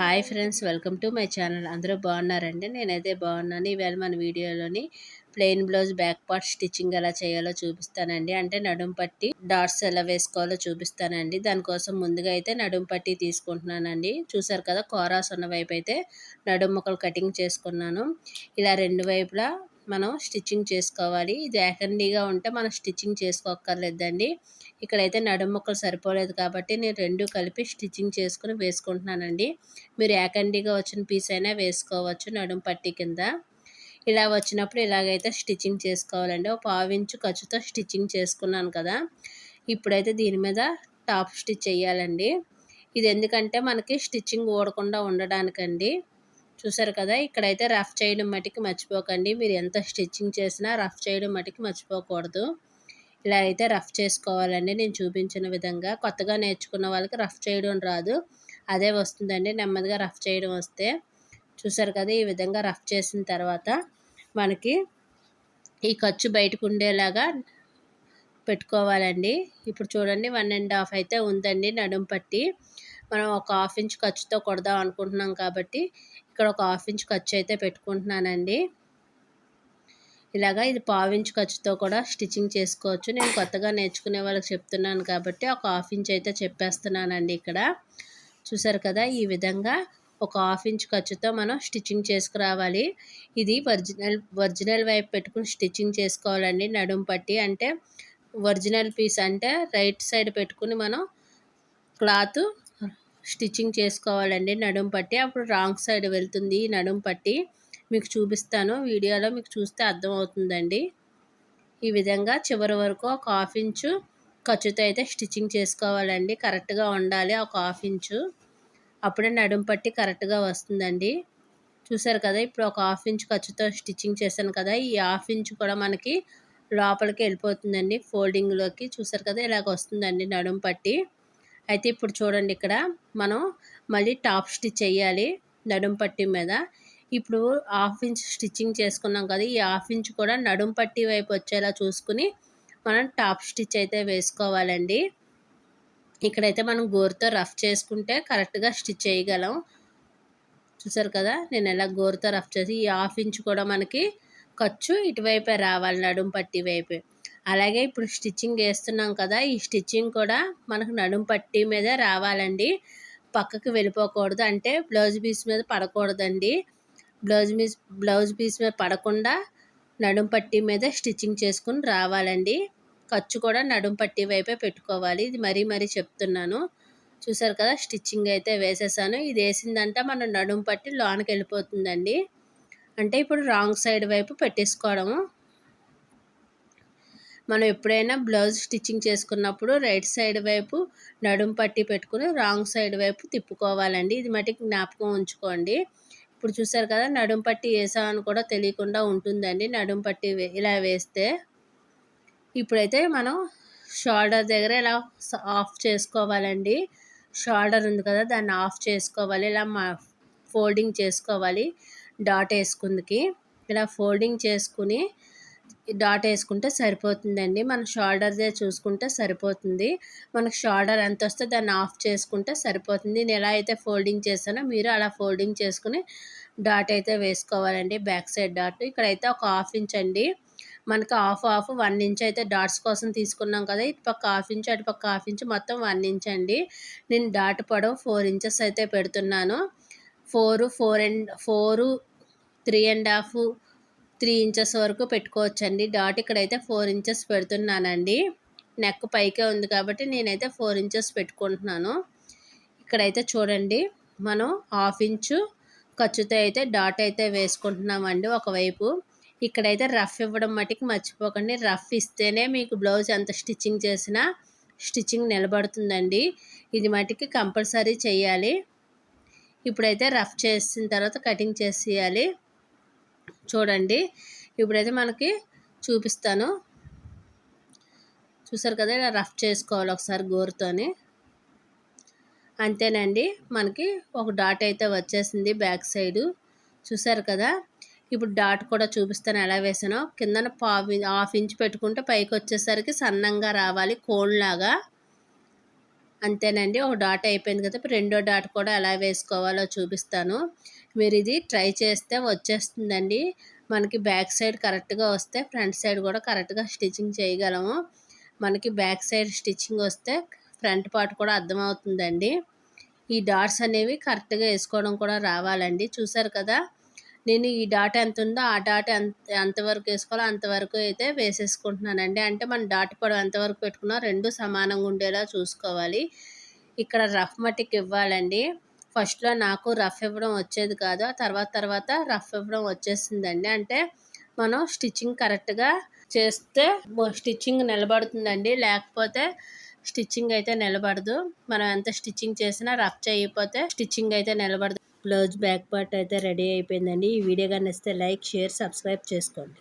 Hi friends welcome to my channel. అందరూ బాగున్నారండి? నేనైతే బాగున్నాను. ఈవేళ మన వీడియోలోని plain blouse back part stitching ఎలా చేయాలో చూపిస్తానండి. అంటే నడుం పట్టి డాట్స్ ఎలా వేసుకోవాలో చూపిస్తానండి. దానికోసం ముందుగా అయితే నడుం పట్టి తీసుకుంటున్నానండి. చూసారు కదా కోరాస్ ఉన్న వైపు అయితే నడుం కటింగ్ చేసుకున్నాను. ఇలా రెండు వైపులా మనం స్టిచ్చింగ్ చేసుకోవాలి. ఇది ఏకండిగా ఉంటే మనం స్టిచ్చింగ్ చేసుకోక్కర్లేదండి. ఇక్కడైతే నడుము ముక్కలు సరిపోలేదు కాబట్టి నేను రెండు కలిపి స్టిచ్చింగ్ చేసుకుని వేసుకుంటున్నానండి. మీరు ఏకండిగా వచ్చిన పీస్ అయినా వేసుకోవచ్చు నడుము పట్టి కింద. ఇలా వచ్చినప్పుడు ఇలాగైతే స్టిచ్చింగ్ చేసుకోవాలండి. ఒక పావించు ఖర్చుతో స్టిచ్చింగ్ చేసుకున్నాను కదా. ఇప్పుడైతే దీని మీద టాప్ స్టిచ్ చేయాలండి. ఇది ఎందుకంటే మనకి స్టిచ్చింగ్ ఓడకుండా ఉండడానికండి. చూసారు కదా ఇక్కడైతే రఫ్ చేయడం మటుకు మర్చిపోకండి. మీరు ఎంత స్టిచ్చింగ్ చేసినా రఫ్ చేయడం మటుకు మర్చిపోకూడదు. ఇలా అయితే రఫ్ చేసుకోవాలండి. నేను చూపించిన విధంగా కొత్తగా నేర్చుకున్న వాళ్ళకి రఫ్ చేయడం రాదు. అదే వస్తుందండి నెమ్మదిగా రఫ్ చేయడం వస్తే. చూసారు కదా ఈ విధంగా రఫ్ చేసిన తర్వాత మనకి ఈ ఖర్చు బయటకు ఉండేలాగా పెట్టుకోవాలండి. ఇప్పుడు చూడండి వన్ అండ్ హాఫ్ అయితే ఉందండి నడుం పట్టి. మనం ఒక హాఫ్ ఇంచ్ ఖర్చుతో కొడదాం అనుకుంటున్నాం కాబట్టి ఇక్కడ ఒక హాఫ్ ఇంచ్ ఖర్చు అయితే పెట్టుకుంటున్నానండి. ఇలాగా ఇది పావించ్ ఖర్చుతో కూడా స్టిచ్చింగ్ చేసుకోవచ్చు. నేను కొత్తగా నేర్చుకునే వాళ్ళకి చెప్తున్నాను కాబట్టి ఒక హాఫ్ ఇంచ్ అయితే చెప్పేస్తున్నానండి ఇక్కడ. చూసారు కదా ఈ విధంగా ఒక హాఫ్ ఇంచ్ ఖర్చుతో మనం స్టిచ్చింగ్ చేసుకురావాలి. ఇది ఒరిజినల్ ఒరిజినల్ వైపు పెట్టుకుని స్టిచ్చింగ్ చేసుకోవాలండి. నడుం పట్టి అంటే ఒరిజినల్ పీస్ అంటే రైట్ సైడ్ పెట్టుకుని మనం క్లాత్ స్టిచ్చింగ్ చేసుకోవాలండి నడుం పట్టి. అప్పుడు రాంగ్ సైడ్ వెళ్తుంది నడుం పట్టి. మీకు చూపిస్తాను వీడియోలో మీకు చూస్తే అర్థమవుతుందండి. ఈ విధంగా చివరి వరకు ఒక హాఫ్ ఇంచు ఖర్చుతో అయితే స్టిచ్చింగ్ చేసుకోవాలండి. కరెక్ట్గా ఉండాలి ఒక హాఫ్ ఇంచు. అప్పుడే నడుం పట్టి కరెక్ట్గా వస్తుందండి. చూసారు కదా ఇప్పుడు ఒక హాఫ్ ఇంచ్ ఖర్చుతో స్టిచ్చింగ్ చేశాను కదా ఈ హాఫ్ ఇంచ్ కూడా మనకి లోపలికి వెళ్ళిపోతుందండి ఫోల్డింగ్లోకి. చూసారు కదా ఇలాగ వస్తుందండి నడుం పట్టి. అయితే ఇప్పుడు చూడండి ఇక్కడ మనం మళ్ళీ టాప్ స్టిచ్ చేయాలి నడుం పట్టి మీద. ఇప్పుడు హాఫ్ ఇంచ్ స్టిచ్చింగ్ చేసుకున్నాం కదా ఈ హాఫ్ ఇంచ్ కూడా నడుం పట్టి వైపు వచ్చేలా చూసుకుని మనం టాప్ స్టిచ్ అయితే వేసుకోవాలండి. ఇక్కడైతే మనం గోరుతో రఫ్ చేసుకుంటే కరెక్ట్గా స్టిచ్ చేయగలం. చూసారు కదా నేను ఎలా గోరుతో రఫ్ చేసి ఈ హాఫ్ ఇంచ్ కూడా మనకి ఖర్చు ఇటువైపే రావాలి నడుం పట్టి వైపే. అలాగే ఇప్పుడు స్టిచ్చింగ్ వేస్తున్నాం కదా ఈ స్టిచ్చింగ్ కూడా మనకు నడుం పట్టి మీద రావాలండి. పక్కకు వెళ్ళిపోకూడదు అంటే బ్లౌజ్ పీస్ మీద పడకూడదండి. బ్లౌజ్ పీస్ బ్లౌజ్ పీస్ మీద పడకుండా నడుం పట్టీ మీద స్టిచ్చింగ్ చేసుకుని రావాలండి. ఖర్చు కూడా నడుం పట్టీ వైపే పెట్టుకోవాలి. ఇది మరీ మరీ చెప్తున్నాను. చూసారు కదా స్టిచ్చింగ్ అయితే వేసేసాను. ఇది వేసిందంటే మనం నడుం పట్టి లోనికి వెళ్ళిపోతుందండి. అంటే ఇప్పుడు రాంగ్ సైడ్ వైపు పెట్టేసుకోవడము. మనం ఎప్పుడైనా బ్లౌజ్ స్టిచ్చింగ్ చేసుకున్నప్పుడు రైట్ సైడ్ వైపు నడుం పట్టి పెట్టుకుని రాంగ్ సైడ్ వైపు తిప్పుకోవాలండి. ఇది మటుకు జ్ఞాపకం ఉంచుకోండి. ఇప్పుడు చూసారు కదా నడుం పట్టి వేసామని కూడా తెలియకుండా ఉంటుందండి. నడుం పట్టి ఇలా వేస్తే ఇప్పుడైతే మనం షోల్డర్ దగ్గర ఇలా ఆఫ్ చేసుకోవాలండి. షోల్డర్ ఉంది కదా దాన్ని ఆఫ్ చేసుకోవాలి. ఇలా మా ఫోల్డింగ్ చేసుకోవాలి. డాట్ వేసుకుందికి. ఇలా ఫోల్డింగ్ చేసుకుని డాట్ వేసుకుంటే సరిపోతుందండి. మన షోల్డర్దే చూసుకుంటే సరిపోతుంది. మనకు షోల్డర్ ఎంత వస్తే దాన్ని ఆఫ్ చేసుకుంటే సరిపోతుంది. నేను ఎలా అయితే ఫోల్డింగ్ చేస్తానో మీరు అలా ఫోల్డింగ్ చేసుకుని డాట్ అయితే వేసుకోవాలండి. Back side dot. ఇక్కడైతే ఒక హాఫ్ ఇంచ్ అండి. మనకు హాఫ్ హాఫ్ వన్ ఇంచ్ అయితే డాట్స్ కోసం తీసుకున్నాం కదా. ఇటు పక్క హాఫ్ ఇంచ్ అటు పక్క హాఫ్ ఇంచ్ మొత్తం వన్ ఇంచ్ అండి. నేను డాట్ పొడవు ఫోర్ ఇంచెస్ అయితే పెడుతున్నాను. Four four and four three and half three inches వరకు పెట్టుకోవచ్చండి. డాట్ ఇక్కడైతే ఫోర్ ఇంచెస్ పెడుతున్నానండి. నెక్ పైకే ఉంది కాబట్టి నేనైతే ఫోర్ ఇంచెస్ పెట్టుకుంటున్నాను. ఇక్కడైతే చూడండి మనం హాఫ్ ఇంచు ఖర్చుతో అయితే డాట్ అయితే వేసుకుంటున్నామండి ఒకవైపు. ఇక్కడైతే రఫ్ ఇవ్వడం మటుకు మర్చిపోకండి. రఫ్ ఇస్తేనే మీకు బ్లౌజ్ ఎంత స్టిచ్చింగ్ చేసినా స్టిచ్చింగ్ నిలబడుతుందండి. ఇది మటుకి కంపల్సరీ చేయాలి. ఇప్పుడైతే రఫ్ చేసిన తర్వాత కటింగ్ చేసేయాలి. చూడండి. ఇప్పుడైతే మనకి చూపిస్తాను. చూసారు కదా ఇలా రఫ్ చేసుకోవాలి ఒకసారి గోరుతోని. అంతేనండి మనకి ఒక డాట్ అయితే వచ్చేసింది బ్యాక్ సైడు. చూసారు కదా ఇప్పుడు డాట్ కూడా చూపిస్తాను ఎలా వేసానో. కిందన పావు హాఫ్ ఇంచ్ పెట్టుకుంటే పైకి వచ్చేసరికి సన్నంగా రావాలి కోన్ లాగా. అంతేనండి. ఒక డాట్ అయిపోయింది కదా ఇప్పుడు రెండో డాట్ కూడా ఎలా వేసుకోవాలో చూపిస్తాను. మీరు ఇది ట్రై చేస్తే వచ్చేస్తుందండి. మనకి బ్యాక్ సైడ్ కరెక్ట్గా వస్తే ఫ్రంట్ సైడ్ కూడా కరెక్ట్గా స్టిచ్చింగ్ చేయగలము. మనకి బ్యాక్ సైడ్ స్టిచ్చింగ్ వస్తే ఫ్రంట్ పార్ట్ కూడా అర్థమవుతుందండి. ఈ డాట్స్ అనేవి కరెక్ట్గా వేసుకోవడం కూడా రావాలండి. చూసారు కదా నేను ఈ డాట్ ఎంత ఉందో ఆ డాట్ ఎంత ఎంతవరకు వేసుకోవాలో అంతవరకు అయితే వేసేసుకుంటున్నానండి. అంటే మన డాట్ పొడవు ఎంతవరకు పెట్టుకున్నా రెండు సమానంగా ఉండేలా చూసుకోవాలి. ఇక్కడ రఫ్ మట్టికి ఇవ్వాలండి. ఫస్ట్లో నాకు రఫ్ ఇవ్వడం వచ్చేది కాదు. ఆ తర్వాత తర్వాత రఫ్ ఇవ్వడం వచ్చేసిందండి. అంటే మనం స్టిచ్చింగ్ కరెక్ట్గా చేస్తే స్టిచ్చింగ్ నిలబడుతుందండి. లేకపోతే స్టిచ్చింగ్ అయితే నిలబడదు. మనం ఎంత స్టిచ్చింగ్ చేసినా రఫ్ చేయకపోతే స్టిచ్చింగ్ అయితే నిలబడదు. బ్లౌజ్ బ్యాక్ పార్ట్ అయితే రెడీ అయిపోయిందండి. ఈ వీడియో కానీ ఇస్తే లైక్ షేర్ సబ్స్క్రైబ్ చేసుకోండి.